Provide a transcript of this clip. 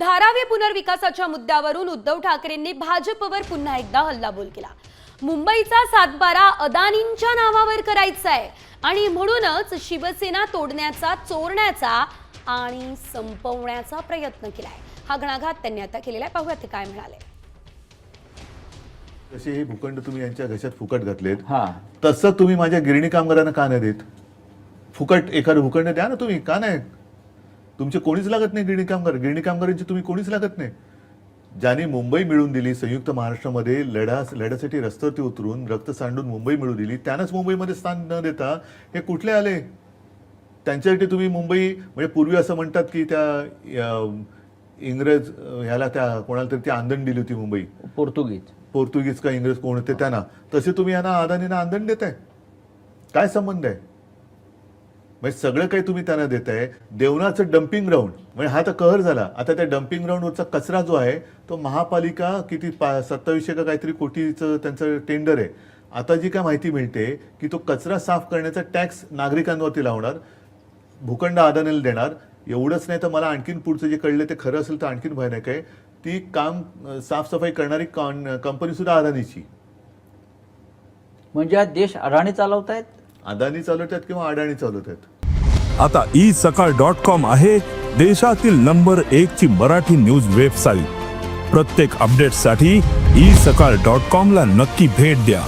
धारावी पुनर्विकासाच्या मुद्द्यावरून उद्धव ठाकरेंनी भाजपवर पुन्हा एकदा हल्लाबोल केला. मुंबईचा सातबारा अदानींच्या नावावर करायचा आहे आणि म्हणूनच शिवसेना तोडण्याचा चोरण्याचा आणि संपवण्याचा प्रयत्न केलाय. हा घणाघात त्यांनी आता केलेला आहे. पाहूयात ते काय म्हणाले. जसे हे भूखंड तुम्ही यांच्या घशात फुकट घातलेत हा. तसं तुम्ही माझ्या गिरणी कामगारांना का नाही देत? फुकट एखादं भूखंड द्या ना तुम्ही का नाही? तुमचे कोणीच लागत नाही गिरणी कामगार. गिरणी कामगारांची तुम्ही कोणीच लागत नाही. ज्याने मुंबई मिळवून दिली संयुक्त महाराष्ट्रामध्ये लढा लढ्यासाठी रस्त्यावरती उतरून रक्त सांडून मुंबई मिळवून दिली त्यानंच मुंबईमध्ये स्थान न देता हे कुठले आले? त्यांच्यासाठी तुम्ही मुंबई म्हणजे पूर्वी असं म्हणतात की त्या इंग्रज ह्याला त्या कोणाला तरी ती आंदण दिली होती मुंबई. पोर्तुगीज. पोर्तुगीज का इंग्रज कोण होते त्यांना. तसे तुम्ही यांना अदानींना आंदण देताय. काय संबंध आहे? म्हणजे सगळं काही तुम्ही त्यांना देताय. देवनाचं डम्पिंग ग्राउंड म्हणजे हा तर कहर झाला. आता त्या डम्पिंग ग्राउंडवरचा कचरा जो आहे तो महापालिका किती पा सत्तावीसशे का काहीतरी कोटीचं त्यांचं टेंडर आहे. आता जी काय माहिती मिळते की तो कचरा साफ करण्याचा टॅक्स नागरिकांवरती लावणार भूखंड अदानीला देणार. एवढंच नाही तर मला आणखीन पुढचं जे कळलं ते खरं असेल तर आणखीन भयानक आहे. ती काम साफसफाई करणारी कंपनी सुद्धा अदानीची. म्हणजे देश अडाणी चालवतायत? अदानी आहेत किंवा अडाणी चालवतात आता ई सकाळ डॉट कॉम आहे देशातील नंबर एक ची मराठी न्यूज वेबसाईट प्रत्येक अपडेटसाठी ई सकाळ डॉट कॉम ला नक्की भेट द्या.